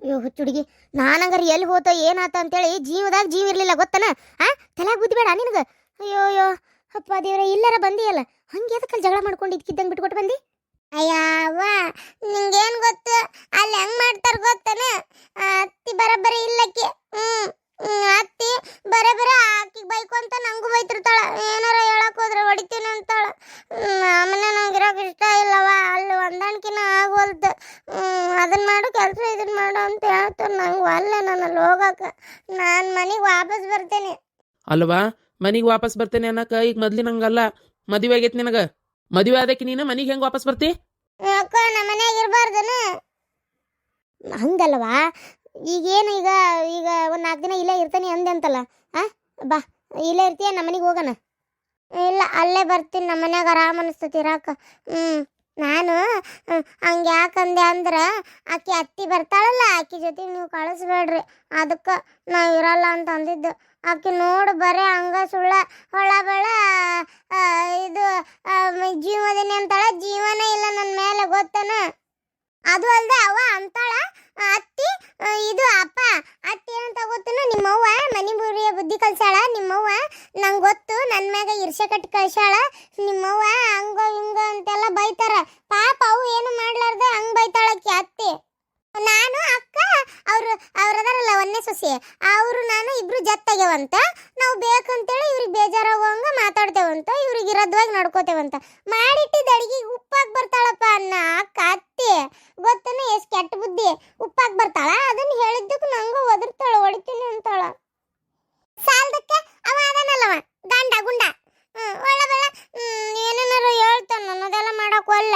ಅಯ್ಯೋ, ಹುಚ್ಚುಡುಗಿ. ನಾನಂಗಾರ ಎಲ್ಲಿ ಹೋತೋ ಏನಾತ ಅಂತೇಳಿ ಜೀವದಾಗ ಜೀವ ಇರಲಿಲ್ಲ, ಗೊತ್ತನ? ಆ? ತಲೆಯಾಗ ಬುದ್ಧಿ ಬೇಡ ನಿನಗೆ? ಅಯ್ಯೋ ಅಯ್ಯೋ, ಅಪ್ಪ ದೇವ್ರೆ, ಇಲ್ಲರ ಬಂದಿಯಲ್ಲ? ಹಂಗೆ ಅದಕ್ಕೆ ಜಗಳ ಮಾಡ್ಕೊಂಡು ಇದ್ಕಿದ್ದಂಗೆ ಬಿಟ್ಕೊಟ್ಟು ಬಂದಿ? ಅಯ್ಯವ್ವ ನಿಂಗೇನು ಗೊತ್ತು? ಅಲ್ಲಿ ಹೆಂಗ್ ಮಾಡ್ತಾರ ಗೊತ್ತನ? ಅತ್ತಿ ಬರಬರಿ ಇಲ್ಲಕ್ಕೆ ಹ್ಮ್ ಹ್ಮ್, ಅತ್ತಿ ಬರಬರ ಆಕಿಗೆ ಬೈಕು ಅಂತ ನಂಗೂ ಬೈತಿರ್ತಾಳ ಏನಾರ ಹೇಳಕ್ ಹೋದ್ರೆ ಹೊಡಿತೀನಿ ಅಂತಾಳ ಹ್ಮ್, ಆಮೇಲೆ ನಂಗೆ ಇರೋಕೆ ಇಷ್ಟ ಇಲ್ಲವ ಅಲ್ಲಿ ಹೊಂದಾಣಿಕೆನ ಆಗೋಲ್ತು ಹ್ಮ್, ಅದನ್ನ ಮಾಡು ಕೆಲಸ ಇದನ್ನ ಮಾಡು ಅಂತ ಹೇಳ್ತಾರೆ ನಂಗೆ ಅಲ್ಲ ನಾನು ನಾನು ಮನೆಗೆ ವಾಪಸ್ ಬರ್ತೇನೆ. ಅಲ್ವಾ? ಮನೆಗೆ ವಾಪಸ್ ಬರ್ತೇನೆ ಅನ್ನಕ? ಈಗ ಮೊದ್ಲಿನಂಗಲ್ಲ ಮದುವೆ ಆಗೈತಿ ನಿನಗ? ಮದುವೆ ಆದಕ್ಕೆ ನೀನು ಮನೆಗೆ ಹೆಂಗ್ ವಾಪಸ್ ಬರ್ತಿ? ಅಕ್ಕ ನಮ್ಮ ಮನೆಯಾಗ ಇರಬಾರ್ದನ. ಹಂಗಲ್ವಾ? ಈಗೇನು ಈಗ ಈಗ ಒಂದು ನಾಲ್ಕು ದಿನ ಇಲ್ಲೇ ಇರ್ತಾನೆ ಅಂದೆ ಅಂತಲ್ಲ. ಆ? ಬಾ ಇಲ್ಲೇ ಇರ್ತೀಯ ನಮ್ಮ ಮನೆಗೆ ಹೋಗೋಣ. ಇಲ್ಲ ಅಲ್ಲೇ ಬರ್ತೀನಿ ನಮ್ಮ ಮನ್ಯಾಗ ಆರಾಮ ಅನಿಸ್ತತಿ ಇರಾಕ. ಹ್ಞೂ ನಾನು ಹಂಗೆ ಯಾಕಂದೆ ಅಂದ್ರೆ, ಆಕಿ ಅತ್ತಿ ಬರ್ತಾಳಲ್ಲ, ಆಕಿ ಜೊತೆಗೆ ನೀವು ಕಳಿಸ್ಬೇಡ್ರಿ. ಅದಕ್ಕೆ ನಾವು ಇರಲ್ಲ ಅಂತ ಅಂದಿದ್ದು. ಆಕಿ ನೋಡು ಬರೇ ಹಂಗ ಸುಳ್ಳ ಹೊಳ ಬಳ ಇದು ಜೀವದಿನಿ ಅಂತಾಳ, ಜೀವನ ಇಲ್ಲ ನನ್ನ ಮೇಲೆ ಗೊತ್ತನ. ಅದು ಅಲ್ಲದೆ ಅವ ಅಂತಾಳ ಇದು ಅಪ್ಪ ಅತ್ತೇನು ಏನಂತ ಗೊತ್ತನ? ನಿಮ್ಮವ್ವ ಮನಿ ಬುರಿಯ ಬುದ್ಧಿ ಕಲ್ಸಾಳ ನಿಮ್ಮವ್ವ ನಂಗೆ ಗೊತ್ತು ನನ್ನ ಮ್ಯಾಗ ಇರ್ಷೆ ಕಟ್ಟಿ ಕಳ್ಸಾಳ ನಿಮ್ಮವ್ವ ಹಂಗ ಹಿಂಗ ಅಂತೆಲ್ಲ ಬೈತಾರ. ಪಾಪ ಅವು ಏನು ಮಾಡ್ಲಾರ್ದೆ ಹಂಗೆ ಬೈತಾಳಕ್ಕೆ ಅತ್ತೆ. ನಾನು ಅಕ್ಕ, ಅವರು, ಅವ್ರ ಅದಾರಲ್ಲ ಒಂದೇ ಸೊಸೆ. ಅವರು ನಾನು ಇಬ್ರು ಜತ್ತಾಗ್ಯವಂತ ಉಪ್ಪಾಗಿ ಬರ್ತಾಳ? ಅದನ್ನ ಹೇಳಿದ್ದಕ್ಕೆ ನಂಗೂ ಒದರ್ತಾಳ ಹೊಡಿತೀನಿ ಅಂತಾಳ. ಸಾಲದಕ್ಕೆ ಅವ ಅದನ್ನಲ್ಲವ ಗಂಡ, ಗುಂಡ. ಒಳ್ಳೆ ಬೆಳ ಏನೇನಾರು ಹೇಳ್ತಾನ, ಅನ್ನೋದೆಲ್ಲ ಮಾಡಕ್ ಒಲ್ಲ.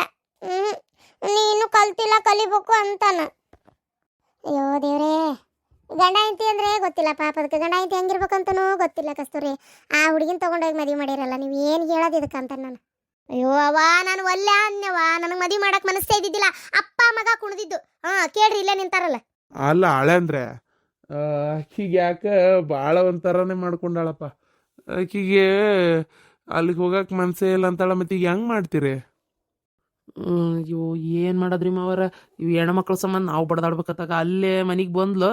ನೀನು ಕಲ್ತಿಲ್ಲ, ಕಲಿಬೇಕು ಅಂತಾನ. ಅಯ್ಯೋ ದೇವ್ರೇ, ಗಂಡ ಹೆಂಡತಿ ಅಂದ್ರೆ ಗೊತ್ತಿಲ್ಲ ಪಾಪ, ಅದಕ್ಕೆ ಗಂಡ ಹೆಂಡತಿ ಹೆಂಗಿರ್ಬೇಕಂತನೂ ಗೊತ್ತಿಲ್ಲ ಕಸ್ತೂರಿ. ಆ ಹುಡುಗಿನ ತಗೊಂಡೋಗಿ ಮದುವೆ ಮಾಡಿರಲ್ಲ, ನೀವು ಏನು ಹೇಳೋದು ಇದಕ್ಕೆ ಅಂತ ನಾನು. ಅಯ್ಯೋ ಅವ ನಾನು ಒಲ್ಲೆ ಅನ್ಯವಾ ನನಗೆ ಮದಿ ಮಾಡಕ್ ಮನಸ್ಸೇ ಇದ್ದಿದ್ದಿಲ್ಲ. ಅಪ್ಪ ಮಗ ಕುಣಿದಿದ್ದು. ಹಾ ಕೇಳ್ರಿ ಇಲ್ಲೇ ನಿಂತಾರಲ್ಲ. ಅಲ್ಲ ಹಳೆ ಅಂದ್ರೆ? ಆಕಿಗೆ ಯಾಕೆ ಭಾಳ ಒಂಥರನೇ ಮಾಡ್ಕೊಂಡಾಳಪ್ಪ. ಆಕಿಗೆ ಅಲ್ಲಿಗೆ ಹೋಗಕ್ಕೆ ಮನಸ್ಸೇ ಇಲ್ಲ ಅಂತಾಳ ಮತ್ತೆ ಈಗ ಹೆಂಗೆ ಮಾಡ್ತೀರಿ? ಅಯ್ಯೋ ಏನು ಮಾಡೋದ್ರಿ ಮಾವರ? ಇವು ಹೆಣ್ಮಕ್ಳ ಸಂಬಂಧ ನಾವು ಬಡ್ದಾಡ್ಬೇಕತ್ತಾಗ. ಅಲ್ಲೇ ಮನೆಗೆ ಬಂದ್ಲು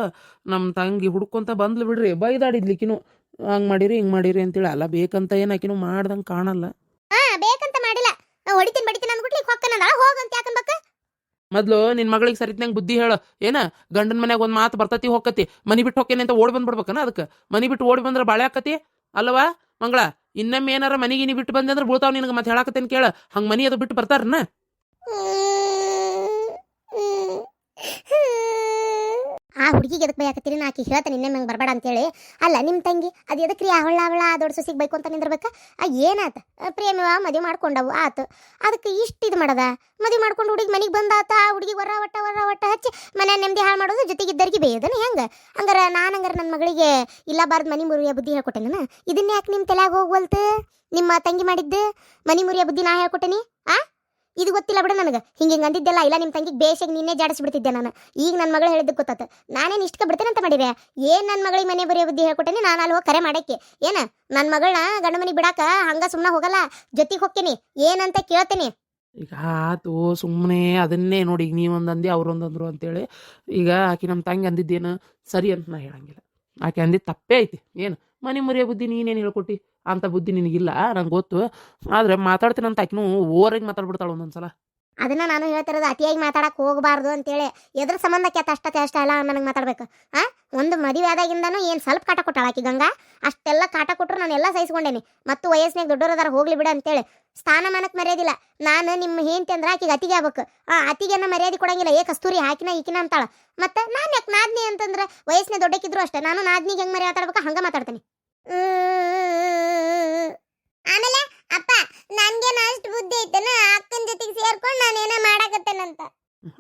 ನಮ್ಮ ತಂಗಿ ಹುಡ್ಕೊಂತ ಬಂದ್ಲು ಬಿಡ್ರಿ ಬೈದಾಡಿದ್ಲಿಕ್ಕಿನು ಹಂಗೆ ಮಾಡಿರಿ ಹಿಂಗೆ ಮಾಡಿರಿ ಅಂತೇಳಿ. ಅಲ್ಲ ಬೇಕಂತ ಏನು ಆಕಿನೂ ಮಾಡ್ದಂಗೆ ಕಾಣಲ್ಲ. ಹಾ ಬೇಕಂತ ಹೊಡಿತೀನಿ ಬಡಿತೀನಿ ಅಂದ್ಬಿಟ್ಲಿ ಹೊಕ್ಕನ ಹೋಗಂತ ಯಾಕನ್ಬೇಕ ಮೊದ್ಲು ನಿನ್ ಮಗಳಿಗೆ ಸರಿತ್ನಂಗೆ ಬುದ್ಧಿ ಹೇಳ. ಏನ? ಗಂಡನ ಮನ್ಯಾಗ ಒಂದು ಮಾತು ಬರ್ತತಿ ಹೋಗತಿ ಮನಿ ಬಿಟ್ಟು ಹೋಕ್ಕೇನೆ ಅಂತ ಓಡಿ ಬಂದ್ಬಿಡ್ಬೇಕನ ಅದಕ್ಕೆ? ಮನಿ ಬಿಟ್ಟು ಓಡಿ ಬಂದ್ರೆ ಬಾಳೆ ಆಕತಿ? ಅಲ್ವಾ ಮಂಗಳ ಇನ್ನೊಮ್ಮೆ ಏನಾರ ಮನಿಗೆ ನೀ ಬಿಟ್ಟು ಬಂದೆ ಅಂದ್ರೆ ಬೀಳ್ತಾವ ನಿನಗೆ ಮತ್ತೆ ಹೇಳಾಕತ್ತೇನ್ ಕೇಳ. ಹಂಗ ಮನಿ ಅದು ಬಿಟ್ಟು ಬರ್ತಾರನ? ಆ ಹುಡುಗಿಗೆ ಎದಕ್ಕೆ ಬೈಯಾಕತ್ತೀರಿ ನಾ ಆಕಿ ಹೇಳ್ತೇನೆ ಇನ್ನೇ ನಂಗೆ ಬರಬೇಡ ಅಂತೇಳಿ. ಅಲ್ಲ ನಿಮ್ಮ ತಂಗಿ, ಅದು ಎದಕ್ರಿ? ಅವಳ ಅವಳ ದೊಡ್ಡ ಸೊಸಿಗೆ ಬೈಕು ಅಂತ ನಿಂದಿರ್ಬೇಕ? ಆ, ಏನಾತ? ಪ್ರೇಮವ, ಮದುವೆ ಮಾಡ್ಕೊಂಡವು, ಆತು. ಅದಕ್ಕೆ ಇಷ್ಟು ಇದು ಮಾಡದ? ಮದುವೆ ಮಾಡ್ಕೊಂಡು ಹುಡುಗಿ ಮನೆಗೆ ಬಂದಾತ ಹುಡುಗಿ ಹೊರ ಒಟ್ಟ ವರ ಒಟ್ಟ ಹಚ್ಚಿ ಮನೆ ನೆಮ್ಮದಿ ಹಾಳು ಮಾಡೋದು, ಜೊತೆಗೆ ಇದ್ದರಿಗೆ ಬೇಯೋದನ್ನ ಹೆಂಗೆ? ಹಂಗಾರೆ ನಾನು ಹಂಗಾರೆ ನನ್ನ ಮಗಳಿಗೆ ಇಲ್ಲ ಬಾರ್ದು ಮನೆ ಮುರಿಯ ಬುದ್ಧಿ ಹೇಳ್ಕೊಟ್ಟೆನ ಇದನ್ನ ಯಾಕೆ ನಿಮ್ಮ ತಲೆಯಾಗ ಹೋಗ್ವಲ್ತು ನಿಮ್ಮ ತಂಗಿ ಮಾಡಿದ್ದು ಮನೆ ಮುರಿಯ ಬುದ್ಧಿ ನಾ ಹೇಳ್ಕೊಟ್ಟೆನಿ, ಆ? ಇದು ಗೊತ್ತಿಲ್ಲ ಬಿಡು ನನಗೆ. ಹಿಂಗೆ ಹಿಂಗೆ ಅಂದಿದ್ದೆಲ್ಲ ಇಲ್ಲ, ನಿಮ್ಮ ತಂಗಿಗೆ ಬೇಷಾಗಿ ನಿನ್ನೆ ಜಾಡಿಸ್ಬಿಡ್ತಿದ್ದೆ ನಾನು. ಈಗ ನನ್ನ ಮಗಳು ಹೇಳಿದ್ದು ಗೊತ್ತಾತ. ನಾನೇನು ಇಷ್ಟಕ್ಕೆ ಬಿಡ್ತೇನೆ ಅಂತ ಮಾಡಿದೆ ಏನು ನನ್ನ ಮಗಳಿಗೆ ಮನೆ ಬರೆಯೋ ಬುದ್ಧಿ ಹೇಳ್ಕೊಟ್ಟೇನೆ? ನಾನು ಅಲ್ಲಿ ಹೋಗಿ ಕರೆ ಮಾಡಕ್ಕೆ. ಏನ? ನನ್ನ ಮಗಳನ್ನ ಗಂಡ ಮನೆಗೆ ಬಿಡಾಕ ಹಂಗ ಸುಮ್ಮನೆ ಹೋಗಲ್ಲ? ಜೊತೆಗೆ ಹೋಗ್ತೀನಿ. ಏನಂತ ಕೇಳ್ತೀನಿ. ಈಗ ಆತು ಸುಮ್ಮನೆ ಅದನ್ನೇ ನೋಡಿ ಈಗ ನೀವೊಂದು ಅಂದಿ ಅವ್ರೊಂದಂದ್ರು ಅಂತೇಳಿ ಈಗ ಆಕೆ ನಮ್ಮ ತಂಗಿ ಅಂದಿದ್ದೇನು ಸರಿ ಅಂತ ನಾ ಹೇಳಂಗಿಲ್ಲ. ಆಕೆ ಅಂದಿ ತಪ್ಪೇ ಐತಿ. ಏನು? ಮನೆ ಮುರಿಯೋ ಬುದ್ಧಿ ನೀನೇನು ಹೇಳ್ಕೊಟ್ಟಿ? ಅಂತ ಬುದ್ಧಿ ನಿನಗಿಲ್ಲ? ನಂಗೆ ಗೊತ್ತು. ಆದರೆ ಮಾತಾಡ್ತೀನಂತ ಆಕಿನೂ ಓರಾಗಿ ಮಾತಾಡ್ಬಿಡ್ತಾಳೆ ಒಂದೊಂದ್ಸಲ. ಅದನ್ನ ನಾನು ಹೇಳ್ತಿರೋದು ಅತಿಯಾಗಿ ಮಾತಾಡಕ್ ಹೋಗಬಾರ್ದು ಅಂತೇಳಿ. ಎದ್ರ ಸಂಬಂಧಕ್ಕೆ ಆತ ಅಷ್ಟೇ ಎಲ್ಲ ನನಗೆ ಮಾತಾಡ್ಬೇಕು. ಆ? ಒಂದು ಮದುವೆ ಆದಾಗಿಂದನು ಏನು ಸ್ವಲ್ಪ ಕಾಟ ಕೊಟ್ಟಾಳ ಆಕಿ ಗಂಗಾ? ಅಷ್ಟೆಲ್ಲ ಕಾಟ ಕೊಟ್ಟರು ನಾನು ಎಲ್ಲ ಸಹಿಸ್ಕೊಂಡೇನಿ. ಮತ್ತು ವಯಸ್ಸಿನಾಗ ದೊಡ್ಡೋರದಾರ ಹೋಗ್ಲಿ ಬಿಡ ಅಂತೇಳಿ. ಸ್ಥಾನಮಾನಕ್ಕೆ ಮರ್ಯಾದಿಲ್ಲ. ನಾನು ನಿಮ್ಮ ಹೆಂಡತಿ ಅಂದ್ರೆ ಆಕಿಗೆ ಅತಿಗೆ ಆಗ್ಬೇಕು. ಆ ಅತಿಗೆನ ಮರ್ಯಾದೆ ಕೊಡಂಗಿಲ್ಲ. ಏ ಕಸ್ತೂರಿ ಹಾಕಿನ ಈಕಿನ ಅಂತಾಳ. ಮತ್ತೆ ನಾನು ಯಾಕೆ ನಾದ್ನಿ ಅಂತಂದ್ರೆ ವಯಸ್ಸಿನ ದೊಡ್ಡಕ್ಕಿದ್ರು ಅಷ್ಟೇ. ನಾನು ನಾದ್ನಿಗೆ ಹೆಂಗೆ ಮರ್ಯಾದೆ ಹಂಗೆ ಮಾತಾಡ್ತೀನಿ ಆಮೇಲೆ ಅಪ್ಪ ನನ್ಗೇನು ಅಷ್ಟು ಬುದ್ಧಿ ಐತನ ಅಕ್ಕನ ಜೊತೆಗೆ ಸೇರ್ಕೊಂಡು ನಾನು ಏನೋ ಮಾಡಾಕತ್ತೇನಂತ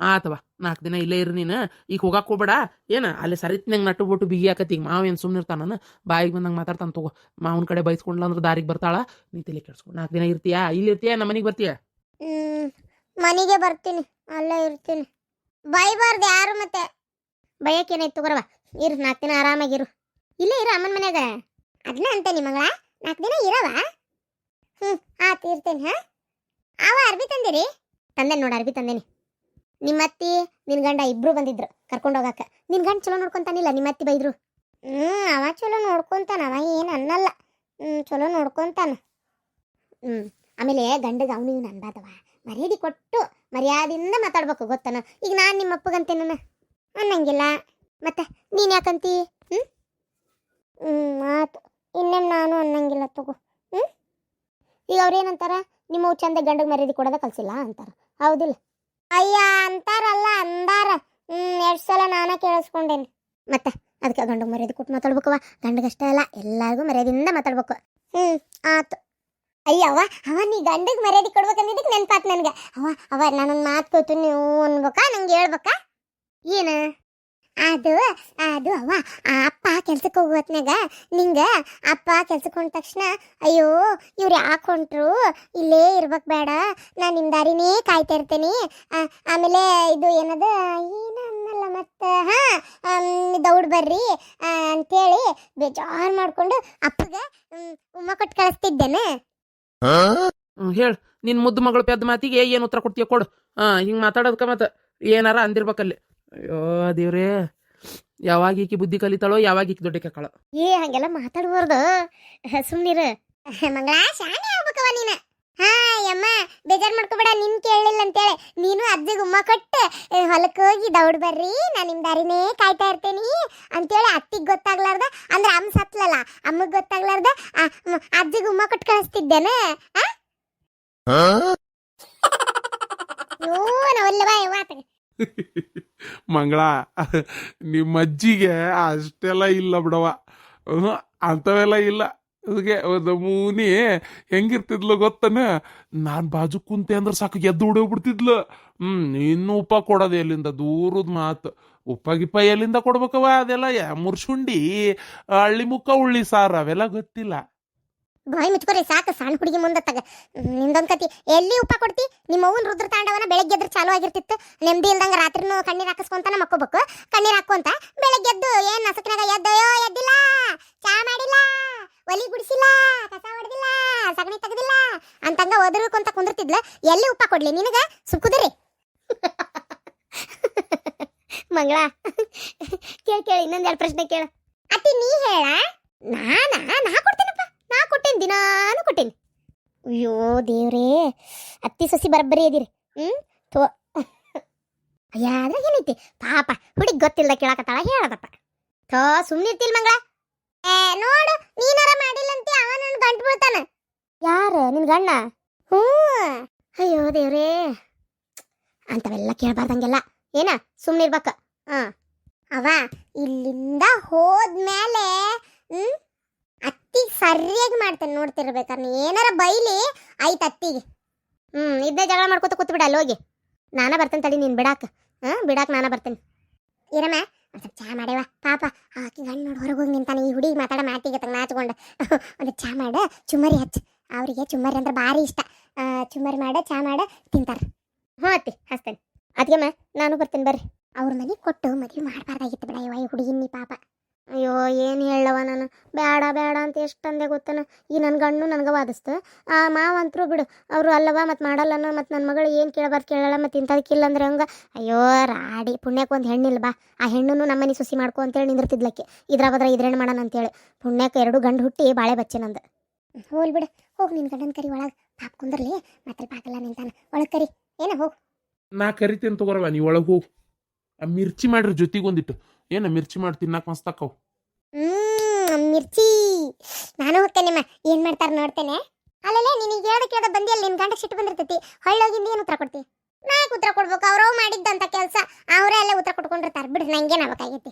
ಆತವ ನಾಲ್ಕು ದಿನ ಇಲ್ಲೇ ಇರು ನೀನು. ಈಗ ಹೋಗಕ್ಕೆ ಹೋಗ್ಬೇಡ. ಏನು, ಅಲ್ಲಿ ಸರಿತ್ನಂಗೆ ನಟ್ಟು ಬಿಟ್ಟು ಬಿಗಿ ಆಕತಿ. ಈಗ ಮಾವ ಏನು ಸುಮ್ಮನಿರ್ತಾನ ಬಾಯಿಗೆ ಬಂದಂಗೆ ಮಾತಾಡ್ತಾನೆ ತಗೋ. ಮಾವನ ಕಡೆ ಬೈಸ್ಕೊಂಡ್ಲ ಅಂದ್ರೆ ದಾರಿಗೆ ಬರ್ತಾಳ. ನೀ ತಲೆ ಕೆಡ್ಸ್ಕೊ. ನಾಲ್ಕು ದಿನ ಇರ್ತೀಯಾ? ಇಲ್ಲಿ ಇರ್ತೀಯಾ? ನಮ್ಮ ಮನೆಗೆ ಬರ್ತೀಯ? ಮನೆಗೆ ಬರ್ತೀನಿ. ಅಲ್ಲೇ ಇರ್ತೀನಿ. ಬೈಬಾರ್ದು ಯಾರು ಮತ್ತೆ? ಬಯಕೇನಾಯ್ತು ತಗೋರವ ಇರು, ನಾಲ್ಕು ದಿನ ಆರಾಮಾಗಿರು ಇಲ್ಲೇ ಇರು ಅಮ್ಮನ ಮನ್ಯಾಗ. ಅದನ್ನ ಅಂತ ನಿಮ್ಮಗಳ ನಾಲ್ಕು ದಿನ ಇರವ ಹ್ಞೂ ಆತು, ಇರ್ತೇನೆ, ಹಾಂ? ಅವ ಅರ್ಬಿ ತಂದಿರಿ? ತಂದೆ ನೋಡಿ, ಅರ್ಬಿ ತಂದೇನಿ. ನಿಮ್ಮ ಅತ್ತಿ ನಿನ್ ಗಂಡ ಇಬ್ರು ಬಂದಿದ್ರು ಕರ್ಕೊಂಡು ಹೋಗಾಕ. ನಿನ್ ಗಂಡ ಚಲೋ ನೋಡ್ಕೊಂತಾನಿಲ್ಲ ನಿಮ್ಮ ಅತ್ತಿ ಬೈದ್ರು. ಹ್ಮ್, ಅವ ಚಲೋ ನೋಡ್ಕೊಂತಾನ, ಅವ ಏನು ಅನ್ನಲ್ಲ. ಚಲೋ ನೋಡ್ಕೊಂತಾನ. ಹ್ಮ್, ಆಮೇಲೆ ಗಂಡಗ ಅವನು ಇವ್ನು ಅನ್ಬಾರ್ದವ ಮರ್ಯಾದೆ ಕೊಟ್ಟು ಮರ್ಯಾದೆಯಿಂದ ಮಾತಾಡ್ಬೇಕು, ಗೊತ್ತನ? ಈಗ ನಾನು ನಿಮ್ಮ ಅಪ್ಪಗಂತೇನ ಅನ್ನಂಗಿಲ್ಲ. ಮತ್ತೆ ನೀನ್ ಯಾಕಂತಿ? ಹ್ಮ್? ಹ್ಮ್ ಮಾತು ಇನ್ನೇನು ನಾನು ಅನ್ನಂಗಿಲ್ಲ ತಗೋ. ಹ್ಮ್? ಈಗ ಅವ್ರೇನಂತಾರ? ನಿಮ್ಮ ಚಂದ ಗಂಡಗೆ ಮರ್ಯಾದೆ ಕೊಡೋದ ಕಲ್ಸಿಲ್ಲ ಅಂತಾರ. ಹೌದಿಲ್ಲ. ಅಯ್ಯ, ಅಂತಾರಲ್ಲ, ಅಂದಾರ. ಹ್ಮ್, ಎರಡು ಸಲ ನಾನ ಕೇಳಿಸ್ಕೊಂಡೇನಿ. ಮತ್ತೆ ಅದಕ್ಕೆ ಗಂಡು ಮರ್ಯಾದೆ ಕೊಟ್ಟು ಮಾತಾಡ್ಬೇಕವ ಗಂಡಗಷ್ಟೇ ಅಲ್ಲ, ಎಲ್ಲಾರ್ಗು ಮರ್ಯಾದೆಯಿಂದ ಮಾತಾಡ್ಬೇಕು. ಹ್ಮ್, ಆತು. ಅಯ್ಯವ್ವ ಅವ ನೀ ಗಂಡಗ್ ಮರ್ಯಾದೆ ಕೊಡ್ಬೇಕಂದಿದ್ದಕ್ಕೆ ನೆನ್ಪಾತ್ ನನಗೆ. ಅವ ಅವ ನಾನೊಂದು ಮಾತು ಕೂತು ನೀವು ಅನ್ಬೇಕಾ? ನಂಗೆ ಹೇಳ್ಬೇಕಾ? ಏನ? ಅದು ಅದು ಅವ್ವ. ಆ ಅಪ್ಪ ಕೆಲ್ಸಕ್ಕೆ ಹೋಗೋತ್ನಾಗ ನಿಂಗ ಅಪ್ಪ ಕೆಲ್ಸಕ್ಕೆ ಹೊಂದ ತಕ್ಷಣ ಅಯ್ಯೋ ಇವ್ರು ಯಾಕೆ ಹೊಂಟ್ರು? ಇಲ್ಲೇ ಇರ್ಬೇಕು ಬೇಡ ನಾನು ನಿಮ್ಮ ದಾರಿನೇ ಕಾಯ್ತಾ ಇರ್ತೇನೆ. ಆ, ಆಮೇಲೆ ಇದು ಏನದು? ಏನ ಅನ್ನಲ್ಲ ಮತ್ತೆ? ಹಾಂ ದೌಡ್ ಬರ್ರಿ ಆ, ಅಂತೇಳಿ ಬೇಜಾರು ಮಾಡ್ಕೊಂಡು ಅಪ್ಪಗೆ ಉಮ್ಮ ಕೊಟ್ಟು ಕಳಿಸ್ತಿದ್ದೇನೆ. ಹೇಳು. ನಿನ್ನ ನಿನ್ ಮುದ್ದು ಮಗಳು ಪೆದ್ದ ಮಾತಿಗೆ ಏನು ಉತ್ತರ ಕೊಡ್ತೀಯ ಕೊಡು. ಹಾಂ ಹಿಂಗೆ ಮಾತಾಡೋದಕ್ಕೆ ಮತ್ತೆ ಏನಾರ ಅಂದಿರ್ಬೇಕಲ್ಲಿ. ಅಯ್ಯೋ ದೇವ್ರೇ. ಯಾವಾಗ ಈಕಿ ಬುದ್ಧಿ ಕಲಿತಾಳೋ ಯಾವಾಗ ಈಕಿ ದೊಡ್ಡ ಕಕ್ಕಳ? ಏ ಹಂಗೆಲ್ಲ ಮಾತಾಡ್ಬಾರ್ದು. ಸುಮ್ಮನಿರು ಮಂಗಳ ಶಾಣೆ ಆಗ್ಬೇಕವ ನೀನ. ಹಾ ಯಮ್ಮ ಬೇಜಾರ್ ಮಾಡ್ಕೋಬೇಡ ನಿನ್ ಕೇಳಲಿಲ್ಲ ಅಂತೇಳಿ. ನೀನು ಅಜ್ಜಿಗೆ ಉಮ್ಮ ಕೊಟ್ಟು ಹೊಲಕ್ಕೆ ಹೋಗಿ ದೌಡ್ ಬರ್ರಿ ನಾನು ನಿಮ್ ದಾರಿನೇ ಕಾಯ್ತಾ ಇರ್ತೇನಿ ಅಂತೇಳಿ ಅತ್ತಿಗೆ ಗೊತ್ತಾಗ್ಲಾರ್ದ ಅಂದ್ರೆ ಅಮ್ಮ ಸತ್ಲಲ್ಲ ಅಮ್ಮಗೆ ಗೊತ್ತಾಗ್ಲಾರ್ದ ಅಜ್ಜಿಗೆ ಉಮ್ಮ ಕೊಟ್ಟು ಕಳಿಸ್ತಿದ್ದೇನೆ ಯೋ ಬಾಯ್ ಯವ್ವಾತಗೆ ಮಂಗಳ ನಿಮ್ಮ ಅಜ್ಜಿಗೆ ಅಷ್ಟೆಲ್ಲ ಇಲ್ಲ ಬಿಡವ ಅಂಥವೆಲ್ಲ ಇಲ್ಲ. ಅದಕ್ಕೆ ಒಂದು ಮೂನಿ ಹೆಂಗಿರ್ತಿದ್ಲು ಗೊತ್ತನ? ನಾನು ಬಾಜು ಕುಂತೆ ಅಂದ್ರೆ ಸಾಕು, ಎದ್ದು ಬಿಡ್ತಿದ್ಲು ಹ್ಞೂ ಇನ್ನೂ ಉಪ್ಪ ಕೊಡೋದು ಎಲ್ಲಿಂದ ದೂರದ ಮಾತು. ಉಪ್ಪ ಗಿಪ್ಪ ಎಲ್ಲಿಂದ ಕೊಡ್ಬೇಕವ ಅದೆಲ್ಲ? ಮುರ್ಶುಂಡಿ ಹಳ್ಳಿ ಮುಖ ಉಳ್ಳಿ ಸಾರು, ಅವೆಲ್ಲ ಗೊತ್ತಿಲ್ಲ. ಬಾಯಿ ಮುಚ್ಕೋರಿ ಸಾಕು ಸಣ್ಣ ಹುಡುಗಿ ಮುಂದೆ ತಗ. ನಿಂದೊಂದ್ ಕತಿ, ಎಲ್ಲಿ ಉಪ್ಪ ಕೊಡ್ತಿ? ನಿಮ್ಮ ಅವ್ನ ರುದ್ರ ತಾಂಡವನ ಬೆಳಗ್ಗೆ ಎದ್ರ ಚಾಲು ಆಗಿರ್ತಿತ್ತು. ನೆಮ್ಮದಿ ಇಲ್ದಂಗ ರಾತ್ರಿನೂ ಕಣ್ಣೀರ್ ಹಾಕಿಸ್ಕೊಂತಾನೆ ಮಕ್ಕೋಬೇಕು. ಕಣ್ಣೀರ್ ಹಾಕೊಂತ ಬೆಳಗ್ಗೆ ಎದ್ದು, ಏನ್ ನಸಕ್ನಾಗ ಎದ್ದಯ್ಯೋ ಎದ್ದಿಲ್ಲ? ಚಾ ಮಾಡಿಲ್ಲ? ಒಲಿ ಗುಡಿಸಿಲ್ಲ? ಕಸ ಹೊಡೆದಿಲ್ಲ ಸಗಣಿ ತೆಗ್ದಿಲ್ಲ? ಅಂತಂಗ ಒದರ್ಕೊಂತ ಕುಂದಿರ್ತಿದ್ಲ. ಎಲ್ಲಿ ಉಪ್ಪ ಕೊಡ್ಲಿ ನಿನಗ? ಸುಕ್ಕುದ್ರಿ ಮಂಗಳ, ಕೇಳ್, ಕೇಳಿ ಇನ್ನೊಂದೆರಡು ಪ್ರಶ್ನೆ ಕೇಳ. ಅತಿ ನೀ ಹೇಳ? ನಾನಾ? ನಾ ನಾ ಕೊಟ್ಟೇನಿ ದಿನಾನು ಕೊಟ್ಟೇನಿ ಅಯ್ಯೋ ದೇವ್ರೇ, ಅತ್ತಿ ಸಸಿ ಬರಬ್ಬರಿ ಅದಿರಿ. ಹ್ಮ್ ತೋ ಅಯ್ಯಾದ್ರೆ ಏನೈತಿ? ಪಾಪ, ಹುಡುಗಿ ಗೊತ್ತಿಲ್ಲ ಕೇಳಕತ್ತಾಳ ಹೇಳದಪ್ಪ ಥೋ ಸುಮ್ಮನಿರ್ತಿಲ್ ಮಂಗಳ. ಏ, ನೋಡು, ನೀನಾರ ಮಾಡಿಲ್ಲಂತೆ ಅವ ನನ್ನ ಗಂಟು ಬೀಳ್ತಾನ ಯಾರ, ನಿನ್ ಗಂಡ? ಹ್ಞೂ. ಅಯ್ಯೋ ದೇವ್ರೇ. ಅಂತವೆಲ್ಲ ಕೇಳಬಾರ್ದಂಗೆಲ್ಲ. ಏನ ಸುಮ್ಮನಿರ್ಬೇಕು ಹಾ. ಅವ ಇಲ್ಲಿಂದ ಹೋದ್ಮೇಲೆ, ಹ್ಮ್ ಅತ್ತಿ ಸರಿಯಾಗಿ ಮಾಡ್ತೇನೆ ನೋಡ್ತಿರ್ಬೇಕಾದ್ರೆ ಏನಾರ ಬೈಲಿ, ಆಯ್ತು ಅತ್ತಿಗೆ. ಹ್ಮ್, ಇದ್ದೇ ಜಗಳ ಮಾಡ್ಕೋತ ಕೂತ್ ಬಿಡ ಅಲ್ಲಿ ಹೋಗಿ. ನಾನ ಬರ್ತೇನೆ ತಡಿ ನೀನು ಬಿಡಾಕ. ಹಾಂ ಬಿಡಾಕ ನಾನ ಬರ್ತೇನೆ. ಇರಮ್ಮ, ಒಂದ್ ಸ್ವಲ್ಪ ಚಾ ಮಾಡ್ಯವ ಪಾಪ, ಆಕಿ ಗಂಡ ನೋಡಿ ಹೊರಗೆ ಹೋಗಿ ನಿಂತಾನೆ. ಈ ಹುಡುಗಿ ಮಾತಾಡ ಮಾತಿಗೆ ತಂಗ ನಾಚ್ಕೊಂಡು. ಒಂದು ಚಾ ಮಾಡ, ಚುಮ್ಮರಿ ಹಚ್ಚ. ಅವರಿಗೆ ಚುಮ್ಮರಿ ಅಂದ್ರೆ ಭಾರಿ ಇಷ್ಟ. ಚುಮ್ಮರಿ ಮಾಡ, ಚಾ ಮಾಡ, ತಿಂತಾರ. ಹ್ಞೂ ಅತ್ತಿ ಹಸ್ತೇನೆ ಅದಕ್ಕೆ ನಾನು ಬರ್ತೇನೆ ಬರ್ರಿ. ಅವ್ರ ಮನೆಗೆ ಕೊಟ್ಟು ಮದುವೆ ಮಾಡಬಾರ್ದಾಗಿತ್ತು ಬಿಡ ಇವ ಈ ಹುಡುಗಿನ ಪಾಪ. ಅಯ್ಯೋ, ಏನು ಹೇಳವ ನಾನು? ಬೇಡ ಬೇಡ ಅಂತ ಎಷ್ಟು ಅಂದೆ ಗೊತ್ತನ? ಈ ನನ್ನ ಗಂಡು ನನಗೆ ವಾದಿಸ್ತು. ಆ ಮಾವಂತರು ಬಿಡು, ಅವರು ಅಲ್ಲವ ಮತ್ತು ಮಾಡಲ್ಲನ ಮತ್ತು ನನ್ನ ಮಗಳು ಏನು ಕೇಳಬಾರ್ದು ಕೇಳಲ್ಲ ಮತ್ತು ಇಂಥದಕ್ಕಿಲ್ಲ ಅಂದ್ರೆ ಹಂಗೆ? ಅಯ್ಯೋ, ರಾಡಿ ಪುಣ್ಯಕ್ಕೆ ಒಂದು ಹೆಣ್ಣಿಲ್ಲ ಬಾ. ಆ ಹೆಣ್ಣನ್ನು ನಮ್ಮನೆ ಸುಸಿ ಮಾಡ್ಕೊ ಅಂತೇಳಿ ನಿಂದಿರ್ತಿದ್ಲಕ್ಕೆ. ಇದ್ರ ಬದ್ರ ಇದ್ರೇನು ಮಾಡೋಣ ಅಂತೇಳಿ. ಪುಣ್ಯಕ್ಕೆ ಎರಡು ಗಂಡು ಹುಟ್ಟಿ ಬಾಳೆ ಬಚ್ಚೆ ನಂದು. ಹೋಲ್ ಬಿಡು, ಹೋಗಿ ನಿನ್ನ ಗಂಡನ ಕರಿ ಒಳಗೆ. ಪಾಪ ಕುಂದರ್ಲಿ, ಮತ್ತೆ ಪಾಕಲ್ಲ ನಿಂತಾನ. ಒಳಗೆ ಕರಿ. ಏನ, ಹೋಗಿ. ನಾ ಕರಿತೇನೆ ತಗೋರವ ನೀ ಒಳಗೆ ಹೋಗು. ಆ ಮಿರ್ಚಿ ಮಾಡ್ರಿ ಜೊತೆಗೆ ಒಂದಿಟ್ಟು ಏನ ಮಿರ್ಚಿ ಮಾಡಿ ತಿನ್ನಕ್ ಮಸ್ತಾಕವು ಹ್ಮ್ ಮಿರ್ಚಿ. ನಾನು ಹೋಗ್ತೇನೆಮ್ಮ ಏನ್ ಮಾಡ್ತಾರ ನೋಡ್ತೇನೆ. ಅಲ್ಲಲ್ಲೇ, ನಿನಗೆ ಹೇಳ ಕೇಳ ಬಂದಿ, ಅಲ್ಲಿ ನಿನ್ ಗಂಡ ಸಿಟ್ಟು ಬಂದಿರ್ತೈತಿ. ಹೊಳ್ಳೋಗಿಂದ ಏನು ಉತ್ತರ ಕೊಡ್ತಿ? ನಾ ಉತ್ತರ ಕೊಡ್ಬೇಕು ಅವ್ರವ್ ಮಾಡಿದ್ದಂತ ಕೆಲಸ. ಅವರೇ ಅಲ್ಲೇ ಉತ್ತರ ಕೊಟ್ಕೊಂಡಿರ್ತಾರ. ಬಿಡ್ರಿ ನಂಗೆ ಆಗ್ಬೇಕಾಗೈತಿ?